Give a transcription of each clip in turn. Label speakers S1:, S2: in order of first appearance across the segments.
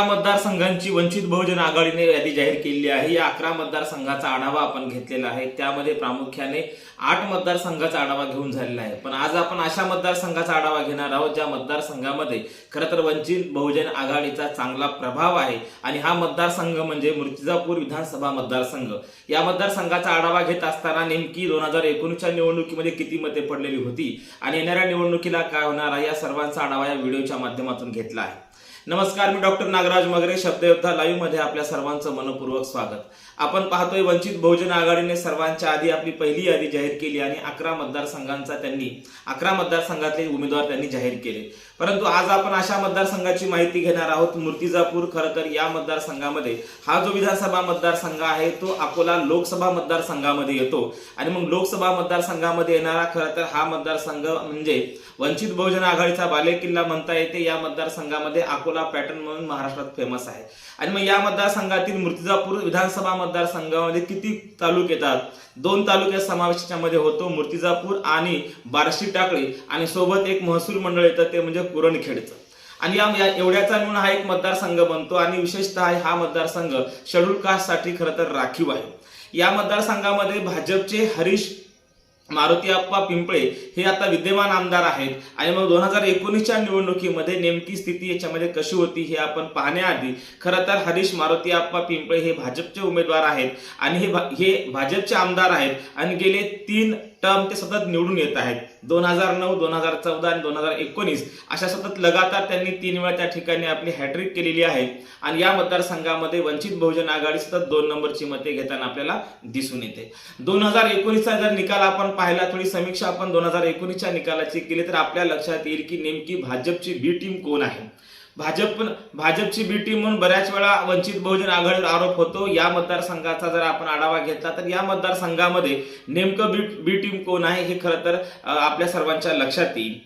S1: अकरा मतदारसंघांची वंचित बहुजन आघाडीने यादी जाहीर केलेली आहे. या अकरा मतदारसंघाचा आढावा आपण घेतलेला आहे. त्यामध्ये प्रामुख्याने आठ मतदारसंघाचा आढावा घेऊन झालेला आहे. पण आज आपण अशा मतदारसंघाचा आढावा घेणार आहोत ज्या मतदारसंघामध्ये खरं तर वंचित बहुजन आघाडीचा चांगला प्रभाव आहे. आणि हा मतदारसंघ म्हणजे मुर्तिजापूर विधानसभा मतदारसंघ. या मतदारसंघाचा आढावा घेत असताना नेमकी दोन हजार एकोणीसच्या निवडणुकीमध्ये किती मते पडलेली होती? आणि येणाऱ्या निवडणुकीला काय होणार आहे? या सर्वांचा आढावा या व्हिडिओच्या माध्यमातून घेतला आहे. नमस्कार मी डॉक्टर नागराज मगरे शब्दयोद्धा लाईव्हमध्ये आपल्या सर्वांचं मनपूर्वक स्वागत. आपण पाहतोय वंचित बहुजन आघाडीने सर्वांच्या आधी आपली पहिली यादी जाहीर केली आणि अकरा मतदारसंघांचा त्यांनी अकरा मतदारसंघातले उमेदवार त्यांनी जाहीर केले. परंतु आज आपण अशा मतदारसंघाची माहिती घेणार आहोत. मूर्तिजापूर खरं तर या मतदारसंघामध्ये. हा जो विधानसभा मतदारसंघ आहे तो अकोला लोकसभा मतदारसंघामध्ये येतो. आणि मग लोकसभा मतदारसंघामध्ये येणारा खरं तर हा मतदारसंघ म्हणजे वंचित बहुजन आघाडीचा बालेकिल्ला म्हणता येते. या मतदारसंघामध्ये अकोला पॅटर्न म्हणून महाराष्ट्रात फेमस आहे. आणि मग या मतदारसंघातील मूर्तिजापूर विधानसभा मतदारसंघामध्ये किती तालुके येतात? दोन तालुक्यात समावेशामध्ये होतो. मूर्तिजापूर आणि बार्शी टाकळी. आणि सोबत एक महसूल मंडळ येतं ते म्हणजे कुरणखेडचं आणि या एवढ्याचा मिळून हा एक मतदारसंघ बनतो आणि विशेषतः हा मतदारसंघ शेड्यूल कास्टसाठी खरं तर राखीव आहे. या मतदारसंघामध्ये भाजपचे हरीश मारुती आप्पा पिंपळे हे आता विद्यमान आमदार आहेत. आणि मग दोन हजार एकोणीसच्या निवडणुकीमध्ये नेमकी स्थिती याच्यामध्ये कशी होती हे आपण पाहण्याआधी खरं तर हरीश मारुती आप्पा पिंपळे हे भाजपचे उमेदवार आहेत. आणि हे भा- हे भाजपचे आमदार आहेत. आणि गेले तीन टर्म ते सतत निवडून येत आहेत. दोन हजार नऊ दोन हजार चौदा आणि दोन हजार एकोणीस अशा सतत लगातार त्यांनी तीन वेळा त्या ठिकाणी आपली हॅट्रिक केलेली आहे. आणि या मतदारसंघामध्ये वंचित बहुजन आघाडी सतत दोन नंबरची मते घेताना आपल्याला दिसून येते. दोन हजार एकोणीसचा जर निकाल आपण पाहिला थोडी समीक्षा आपण दोन हजार एकोणीसच्या निकालाची केली तर आपल्या लक्षात येईल की नेमकी भाजपची बी टीम कोण आहे? भाजप भाजपची बी टीम म्हणून बऱ्याच वेळा वंचित बहुजन आघाडीवर आरोप होतो. या मतदारसंघाचा जर आपण आढावा घेतला तर या मतदारसंघामध्ये नेमकं बी बी टीम कोण आहे हे खरं तर आपल्या सर्वांच्या लक्षात येईल.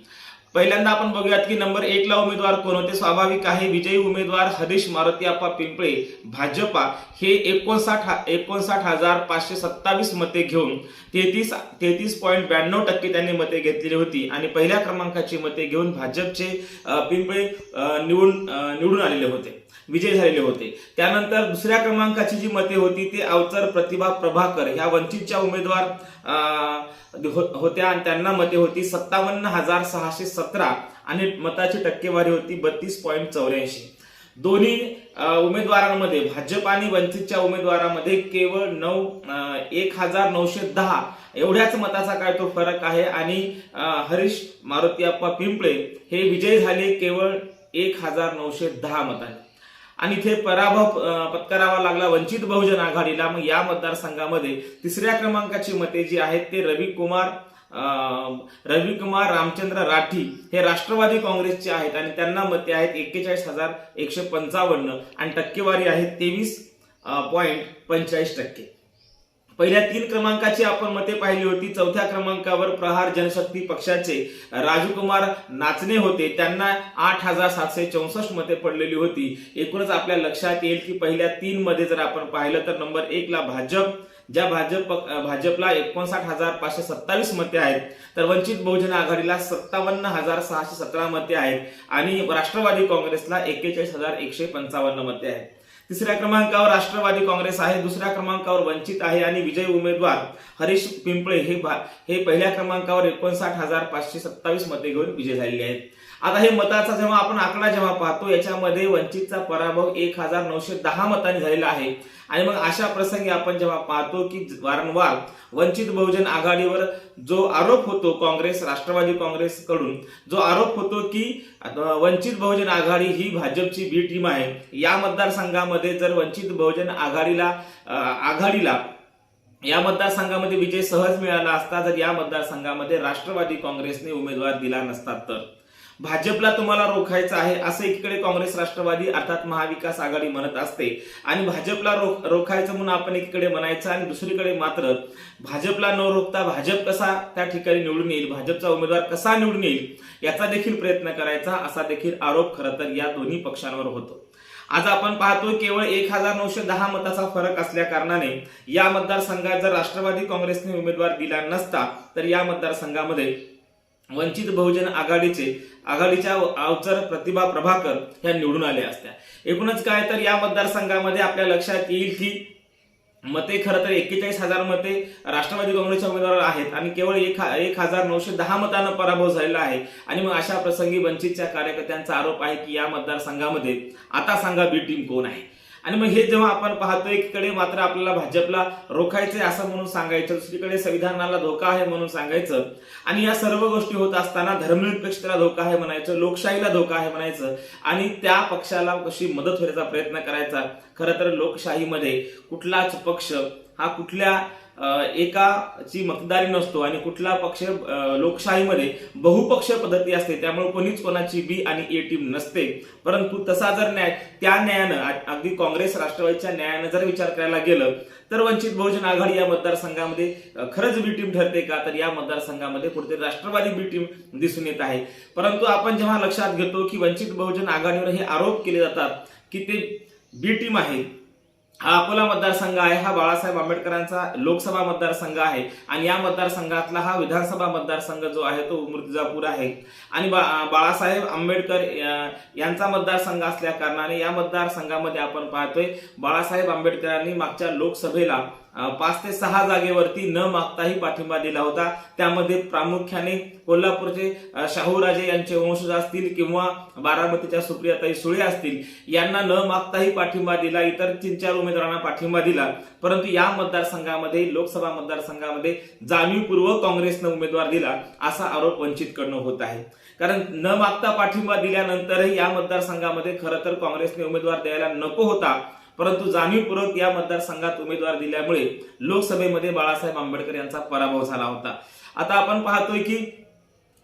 S1: पहिल्यांदा आपण बघूयात की नंबर एक ला उमेदवार कोण होते? स्वाभाविक आहे विजयी उमेदवार हरीश मारुती आप्पा पिंपळे भाजपा. हे एकोणसाठ एकोणसाठ हजार पाचशे सत्तावीस मते घेऊन तेहतीस तेहतीस पॉईंट ब्याण्णव टक्के त्यांनी मते घेतलेली होती. आणि पहिल्या क्रमांकाची मते घेऊन भाजपचे पिंपळे निवडून निवडून आलेले होते. विजय झालेले होते. त्यानंतर दुसऱ्या क्रमांकाची जी मते होती ते अवचर प्रतिभा प्रभाकर ह्या वंचितच्या उमेदवार अं, हो, होत्या. आणि त्यांना मते होती सत्तावन्न हजार सहाशे सतरा आणि मताची टक्केवारी होती बत्तीस पॉईंट चौऱ्याऐंशी. दोन्ही उमेदवारांमध्ये भाजप आणि वंचितच्या उमेदवारामध्ये केवळ नऊ एक हजार नऊशे दहा एवढ्याच मताचा काय तो फरक आहे. आणि हरीश मारुतीअप्पा पिंपळे हे विजय झाले केवळ एक हजार नऊशे दहा मतांनी. आणि इथे पराभव पत्करावा लागला वंचित बहुजन आघाडीला. मग या मतदारसंघामध्ये तिसऱ्या क्रमांकाची मते जी आहेत ते रवी कुमार रवी कुमार रामचंद्र राठी हे राष्ट्रवादी काँग्रेसचे आहेत आणि त्यांना मते आहेत एक्केचाळीस हजार एकशे पंचावन्न आणि टक्केवारी आहे तेवीस पॉईंट पंचेचाळीस टक्के. पहिल्या तीन क्रमांकाची आपण मते पाहिली होती. चौथ्या क्रमांकावर प्रहार जनशक्ती पक्षाचे राजकुमार नाचणे होते. त्यांना आठ हजार सातशे चौसष्ट मते पडलेली होती. एकूणच आपल्या लक्षात येईल की पहिल्या तीन मध्ये जर आपण पाहिलं तर नंबर एक ला भाजप ज्या भाजप भाजपला एकोणसाठ हजार पाचशे सत्तावीस मते आहेत तर वंचित बहुजन आघाडीला सत्तावन्न हजार सहाशे सतरा मते आहेत आणि राष्ट्रवादी काँग्रेसला एक्केचाळीस हजार एकशे पंचावन्न मते आहेत. तिसऱ्या क्रमांकावर राष्ट्रवादी काँग्रेस आहे दुसऱ्या क्रमांकावर वंचित आहे आणि विजयी उमेदवार हरीश पिंपळे हे हे पहिल्या क्रमांकावर एकोणसाठ हजार पाचशे सत्तावीस मते घेऊन विजय झालेले आहेत. आता हे मताचा जेव्हा आपण आकडा जेव्हा पाहतो याच्यामध्ये वंचितचा पराभव एक हजार नऊशे दहा मतांनी झालेला आहे. आणि मग अशा प्रसंगी आपण जेव्हा पाहतो की वारंवार वंचित बहुजन आघाडीवर जो आरोप होतो काँग्रेस राष्ट्रवादी काँग्रेसकडून जो आरोप होतो की वंचित बहुजन आघाडी ही भाजपची बी टीम आहे. या मतदारसंघामध्ये जर वंचित बहुजन आघाडीला आघाडीला या मतदारसंघामध्ये विजय सहज मिळाला असता जर या मतदारसंघामध्ये राष्ट्रवादी काँग्रेसने उमेदवार दिला नसता तर. भाजपला तुम्हाला रोखायचं आहे असं एकीकडे काँग्रेस राष्ट्रवादी अर्थात महाविकास आघाडी म्हणत असते. आणि भाजपला रोख रोखायचं म्हणून आपण एकीकडे म्हणायचं आणि दुसरीकडे मात्र भाजपला न रोखता भाजप कसा त्या ठिकाणी निवडून येईल भाजपचा उमेदवार कसा निवडून येईल याचा देखील प्रयत्न करायचा असा देखील आरोप खरं तर या दोन्ही पक्षांवर होतो. आज आपण पाहतो केवळ एक हजार नऊशे दहा मताचा फरक असल्या कारणाने या मतदारसंघात जर राष्ट्रवादी काँग्रेसने उमेदवार दिला नसता तर या मतदारसंघामध्ये वंचित बहुजन आघाडीचे आघाडीच्या अवचर प्रतिभा प्रभाकर ह्या निवडून आल्या असत्या. एकूणच काय तर या मतदारसंघामध्ये आपल्या लक्षात येईल की मते खरं तर एक्केचाळीस हजार मते राष्ट्रवादी काँग्रेसच्या उमेदवार आहेत आणि केवळ एक एक हजार नऊशे दहा मतांना पराभव झालेला आहे. आणि मग अशा प्रसंगी वंचितच्या कार्यकर्त्यांचा आरोप आहे की या मतदारसंघामध्ये आता सांगा बी टीम कोण आहे. आणि मग हे जेव्हा आपण पाहतो एकीकडे मात्र आपल्याला भाजपला रोखायचंय असं म्हणून सांगायचं दुसरीकडे संविधानाला धोका आहे म्हणून सांगायचं. आणि या सर्व गोष्टी होत असताना धर्मनिरपेक्षतेला धोका आहे म्हणायचं लोकशाहीला धोका आहे म्हणायचं आणि त्या पक्षाला कशी मदत होण्याचा प्रयत्न करायचा. खरं तर लोकशाहीमध्ये कुठलाच पक्ष हा कुठल्या एकाची मतदारी नसतो आणि कुठला पक्ष लोकशाहीमध्ये बहुपक्ष पद्धती असते त्यामुळे कोणीच कोणाची बी आणि ए टीम नसते. परंतु तसा जर न्याय त्या न्यायानं अगदी काँग्रेस राष्ट्रवादीच्या न्यायानं जर विचार करायला गेलं तर वंचित बहुजन आघाडी या मतदारसंघामध्ये खरंच बी टीम ठरते का? तर या मतदारसंघामध्ये कुठेतरी राष्ट्रवादी बी टीम दिसून येत आहे. परंतु आपण जेव्हा लक्षात घेतो की वंचित बहुजन आघाडीवर हे आरोप केले जातात की ते बी टीम आहे हा अकोला मतदारसंघ आहे हा बाळासाहेब आंबेडकरांचा लोकसभा मतदारसंघ आहे आणि या मतदारसंघातला हा विधानसभा मतदारसंघ जो आहे तो मूर्तिजापूर आहे. आणि बा- बाळासाहेब आंबेडकर यांचा मतदारसंघ असल्या कारणाने या मतदारसंघामध्ये आपण पाहतोय बाळासाहेब आंबेडकरांनी मागच्या लोकसभेला पाच ते सहा जागेवरती न मागताही पाठिंबा दिला होता. त्यामध्ये प्रामुख्याने कोल्हापूरचे शाहूराजे यांचे वंशज असतील किंवा बारामतीच्या सुप्रियाताई सुळे असतील यांना न मागताही पाठिंबा दिला इतर तीन चार उमेदवारांना पाठिंबा दिला. परंतु या मतदारसंघामध्ये लोकसभा मतदारसंघामध्ये जाणीवपूर्वक काँग्रेसनं उमेदवार दिला असा आरोप वंचितकडनं होत आहे. कारण न मागता पाठिंबा दिल्यानंतरही या मतदारसंघामध्ये खरं तर काँग्रेसने उमेदवार द्यायला नको होता. परंतु जाणीवपूर्वक या मतदारसंघात उमेदवार दिल्यामुळे लोकसभेमध्ये बाळासाहेब आंबेडकर यांचा पराभव झाला होता. आता आपण पाहतोय की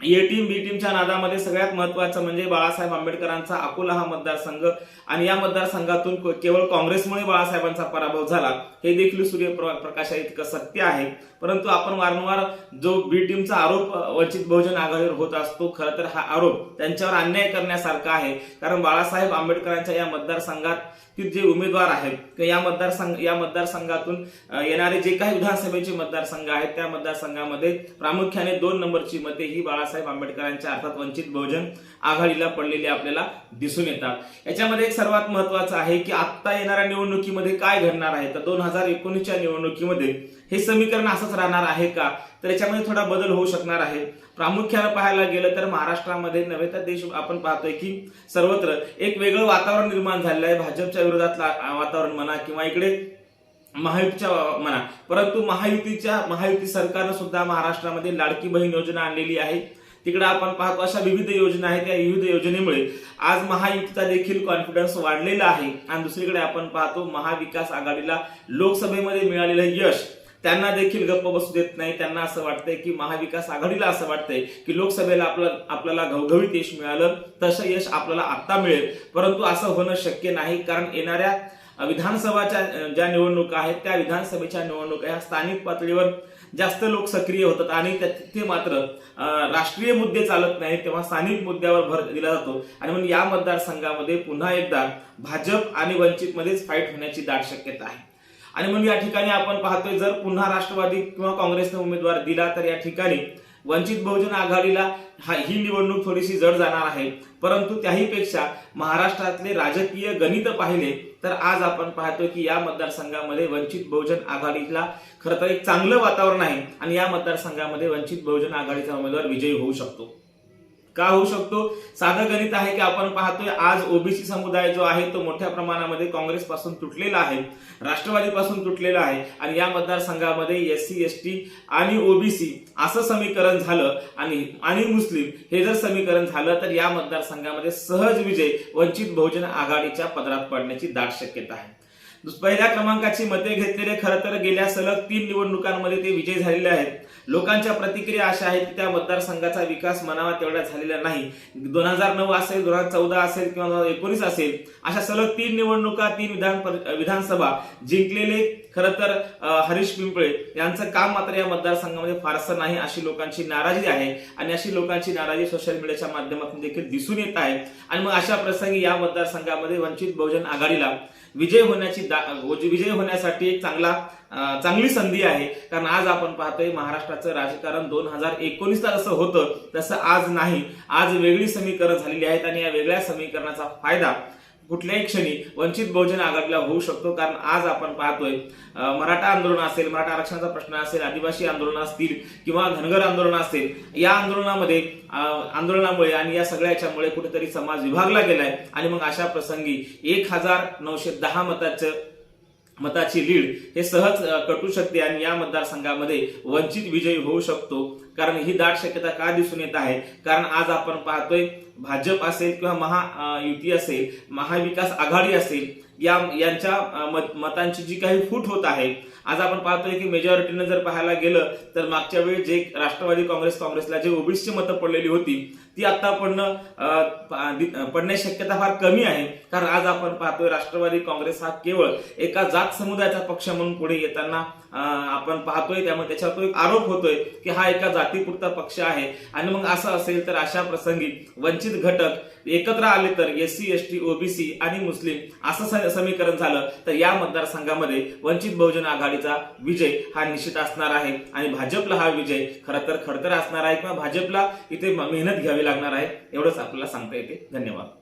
S1: ए टीम बी टीमच्या नादामध्ये सगळ्यात महत्वाचं म्हणजे बाळासाहेब आंबेडकरांचा अकोला हा मतदारसंघ आणि या मतदारसंघातून केवळ काँग्रेसमुळे बाळासाहेबांचा पराभव झाला हे देखील सूर्यप्रकाशा इतकं सत्य आहे. परंतु आपण वारंवार जो बी टीमचा आरोप वंचित बहुजन आघाडीवर होत असतो खरं तर हा आरोप त्यांच्यावर अन्याय करण्यासारखा आहे. कारण बाळासाहेब आंबेडकरांच्या या मतदारसंघात जे उमेदवार आहेत या मतदारसंघ या मतदारसंघातून येणारे जे काही विधानसभेचे मतदारसंघ आहेत त्या मतदारसंघामध्ये प्रामुख्याने दोन नंबरची मते ही बाळासाहेब बाळासाहेब आंबेडकरांच्या अर्थात वंचित बहुजन आघाडीला पडलेले आपल्याला दिसून येतात. याच्यामध्ये एक सर्वात महत्वाचं आहे की आत्ता येणाऱ्या निवडणुकीमध्ये काय घडणार आहे? तर दोन हजार एकोणीसच्या निवडणुकीमध्ये हे समीकरण असंच राहणार आहे का? तर याच्यामध्ये थोडा बदल होऊ शकणार आहे. प्रामुख्याने पाहायला गेलं तर महाराष्ट्रामध्ये नव्हे तर देश आपण पाहतोय की सर्वत्र एक वेगळं वातावरण निर्माण झालेलं आहे. भाजपच्या विरोधात वातावरण म्हणा किंवा इकडे महायुतीच्या म्हणा. परंतु महायुतीच्या महायुती सरकारनं सुद्धा महाराष्ट्रामध्ये लाडकी बहीण योजना आणलेली आहे. तिकडे आपण पाहतो अशा विविध योजना आहेत. त्या विविध योजनेमुळे आज महायुतीचा देखील कॉन्फिडन्स वाढलेला आहे. आणि दुसरीकडे आपण पाहतो महाविकास आघाडीला लोकसभेमध्ये मिळालेलं यश त्यांना देखील गप्प बसू देत नाही. त्यांना असं वाटतंय की महाविकास आघाडीला असं वाटतंय की लोकसभेला आपलं आपल्याला घवघवीत यश मिळालं तसं यश आपल्याला आता मिळेल. परंतु असं होणं शक्य नाही कारण येणाऱ्या विधानसभाच्या ज्या निवडणुका आहेत त्या विधानसभेच्या निवडणुका ह्या स्थानिक पातळीवर जास्त लोक सक्रिय होतात आणि तिथे मात्र राष्ट्रीय मुद्दे चालत नाहीत तेव्हा स्थानिक मुद्द्यावर भर दिला जातो. आणि म्हणून या मतदारसंघामध्ये पुन्हा एकदा भाजप आणि वंचित मध्येच फाईट होण्याची दाट शक्यता आहे. आणि म्हणून या ठिकाणी आपण पाहतोय जर पुन्हा राष्ट्रवादी किंवा काँग्रेसने उमेदवार दिला तर या ठिकाणी वंचित बहुजन आघाडीला हा ही निवडणूक थोडीशी जड जाणार आहे. परंतु त्याहीपेक्षा महाराष्ट्रातले राजकीय गणित पाहिले तर आज आपण पाहतो की या मतदारसंघामध्ये वंचित बहुजन आघाडीला खरं तर एक चांगलं वातावरण आहे आणि या मतदारसंघामध्ये वंचित बहुजन आघाडीचा उमेदवार विजयी होऊ शकतो. का होऊ शकतो? साधं गणित आहे की आपण पाहतोय आज ओबीसी समुदाय जो आहे तो मोठ्या प्रमाणामध्ये काँग्रेस पासून तुटलेला आहे राष्ट्रवादी पासून तुटलेला आहे आणि या मतदारसंघामध्ये एस सी एस टी आणि ओबीसी असं समीकरण झालं आणि आणि मुस्लिम हे जर समीकरण झालं तर या मतदारसंघामध्ये सहज विजय वंचित बहुजन आघाडीच्या पदरात पडण्याची दाट शक्यता आहे. पहिल्या क्रमांकाची मते घेतलेले खरं तर गेल्या सलग तीन निवडणुकांमध्ये ते विजय झालेले आहेत. लोकांच्या प्रतिक्रिया अशा आहेत की त्या मतदारसंघाचा विकास म्हणावा तेवढा झालेला नाही. दोन हजार नऊ असेल दोन हजार चौदा असेल किंवा दोन हजार एकोणीस असेल अशा सलग तीन निवडणुका तीन विधान विधानसभा जिंकलेले खरं तर हरीश पिंपळे यांचं काम मात्र या मतदारसंघामध्ये फारसं नाही अशी लोकांची नाराजी आहे आणि अशी लोकांची नाराजी सोशल मीडियाच्या माध्यमातून देखील दिसून येत आहे. आणि मग अशा प्रसंगी या मतदारसंघामध्ये वंचित बहुजन आघाडीला विजय होण्याची दा- विजय होण्यासाठी एक चांगला चांगली संधी आहे. कारण आज आपण पाहतोय महाराष्ट्राचं राजकारण दोन हजार एकोणीसला जसं होतं तसं आज नाही. आज वेगळी समीकरण झालेली आहेत आणि या वेगळ्या समीकरणाचा फायदा कुठल्याही क्षणी वंचित बहुजन आघाडीला होऊ शकतो कारण आज आपण पाहतोय मराठा आंदोलन असेल मराठा आरक्षणाचा प्रश्न असेल आदिवासी आंदोलन असतील किंवा धनगर आंदोलन असेल या आंदोलनामध्ये आंदोलनामुळे आणि या सगळ्या याच्यामुळे कुठेतरी समाज विभागला गेलाय. आणि मग अशा प्रसंगी एक हजार नऊशे दहा मताचं मताची लीड हे सहज कटू शकते आणि या मतदारसंघामध्ये वंचित विजयी होऊ शकतो. कारण ही दाट शक्यता का दिसून येत आहे? कारण आज आपण पाहतोय भाजप असेल किंवा महायुती असेल महाविकास आघाडी असेल या यांच्या मत- मतांची जी काही फूट होत आहे आज आपण पाहतोय की मेजॉरिटीनं जर पाहायला गेलं तर मागच्या वेळी जे राष्ट्रवादी काँग्रेस काँग्रेसला जे ओबीसी मतं पडलेली होती ती आता पडणं पडण्याची शक्यता फार कमी आहे. कारण आज आपण पाहतोय राष्ट्रवादी काँग्रेस हा केवळ एका जात समुदायाचा पक्ष म्हणून पुढे येताना आपण पाहतोय त्यामुळे त्याच्यावर तो एक आरोप होतोय की हा एका जातीपुरता पक्ष आहे. आणि मग असं असेल तर अशा प्रसंगी वंचित घटक एकत्र आले तर S C S T OBC आणि मुस्लिम असं समीकरण झालं तर या मतदारसंघामध्ये वंचित बहुजन आघाडीचा विजय हा निश्चित असणार आहे. आणि भाजपला हा विजय खरं तर खडतर असणार आहे. किंवा भाजपला इथे मेहनत घ्यावी लागणार आहे एवढंच आपल्याला सांगता येते. धन्यवाद.